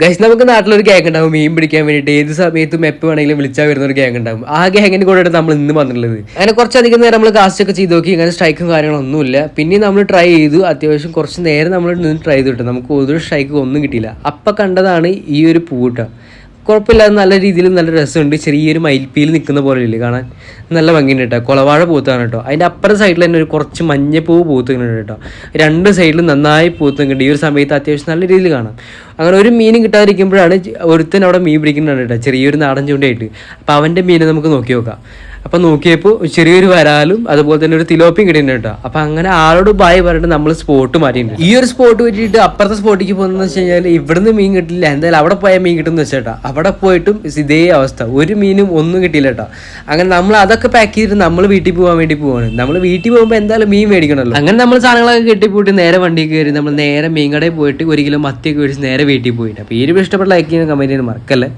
Guys നമുക്ക് നാട്ടിലൊരു gang ഉണ്ടാവും മീൻ പിടിക്കാൻ വേണ്ടിയിട്ട്. ഏത് സമയത്തും എപ്പോൾ വേണമെങ്കിലും വിളിച്ചാൽ വരുന്ന ഒരു ഗ്യാങ് ഉണ്ടാവും. ആ ഗ്യാങ്ങിന് കൂടെ നമ്മൾ ഇന്ന് വന്നിട്ടുള്ളത്. അങ്ങനെ കുറച്ചധികം നേരം നമ്മൾ കാസ്റ്റ് ഒക്കെ ചെയ്ത് നോക്കി ഇങ്ങനെ സ്ട്രൈക്കും കാര്യങ്ങളൊന്നുമില്ല. പിന്നെ നമ്മൾ ട്രൈ ചെയ്തു. അത്യാവശ്യം കുറച്ച് നേരം നമ്മൾ നിന്ന് ട്രൈ ചെയ്തിട്ട് നമുക്ക് ഒരു സ്ട്രൈക്ക് ഒന്നും കിട്ടിയില്ല. അപ്പം കണ്ടതാണ് ഈ ഒരു പൂട്ട. കുഴപ്പമില്ലാതെ നല്ല രീതിയിൽ നല്ല രസമുണ്ട്. ചെറിയൊരു മയിൽപ്പീൽ നിൽക്കുന്ന പോലെ ഇല്ലേ കാണാൻ. നല്ല ഭംഗിയുണ്ട് കേട്ടോ. കുളവാഴ പൂത്താണ് കേട്ടോ. അതിന്റെ അപ്പുറത്തെ സൈഡിൽ തന്നെ ഒരു കുറച്ച് മഞ്ഞപ്പൂ പൂത്തുന്നുണ്ട് കേട്ടോ. രണ്ട് സൈഡിലും നന്നായി പൂത്തുന്നുണ്ട് ഈ ഒരു സമയത്ത് അത്യാവശ്യം നല്ല രീതിയിൽ കാണാം. അങ്ങനെ ഒരു മീനും കിട്ടാതിരിക്കുമ്പോഴാണ് ഒരുത്തൻ അവിടെ മീൻ പിടിക്കുന്നുണ്ട് കേട്ടോ ചെറിയൊരു നാടൻ ചൂണ്ടയായിട്ട്. അപ്പോൾ അവന്റെ മീനെ നമുക്ക് നോക്കി നോക്കാം. അപ്പം നോക്കിയപ്പോൾ ചെറിയൊരു വരാലും അതുപോലെ തന്നെ ഒരു തിലോപ്പിയും കിട്ടിയിട്ടുണ്ട് കേട്ടോ. അപ്പം അങ്ങനെ ആളോട് ബായ് പറഞ്ഞിട്ട് നമ്മൾ സ്പോട്ട് മാറ്റിയിട്ടുണ്ട്. ഈ ഒരു സ്പോട്ട് പറ്റിയിട്ട് അപ്പുറത്തെ സ്പോട്ടിലേക്ക് പോകുന്നതെന്ന് വെച്ച് കഴിഞ്ഞാൽ ഇവിടുന്ന് മീൻ കിട്ടില്ല. എന്തായാലും അവിടെ പോയാൽ മീൻ കിട്ടുമെന്ന് വെച്ചേട്ടാ അവിടെ പോയിട്ടും ഇതേ അവസ്ഥ. ഒരു മീനും ഒന്നും കിട്ടിയില്ല കേട്ടോ. അങ്ങനെ നമ്മൾ അതൊക്കെ പാക്ക് ചെയ്തിട്ട് നമ്മൾ വീട്ടിൽ പോകാൻ വേണ്ടി പോവാണ്. നമ്മൾ വീട്ടിൽ പോകുമ്പോൾ എന്തായാലും മീൻ മേടിക്കണമല്ലോ. അങ്ങനെ നമ്മൾ സാധനങ്ങളൊക്കെ കെട്ടിപ്പോയിട്ട് നേരെ വണ്ടി കയറി നമ്മൾ നേരെ മീൻ കടയിൽ പോയിട്ട് ഒരു കിലോ മത്തിയൊക്കെ മേടിച്ച് നേരെ വീട്ടിൽ പോയിട്ട് അപ്പോൾ ഈ ഒരു ഇഷ്ടപ്പെട്ട ലൈക്ക് ചെയ്യുന്ന കമന്റ് ചെയ്യുന്ന മറക്കല്ലേ?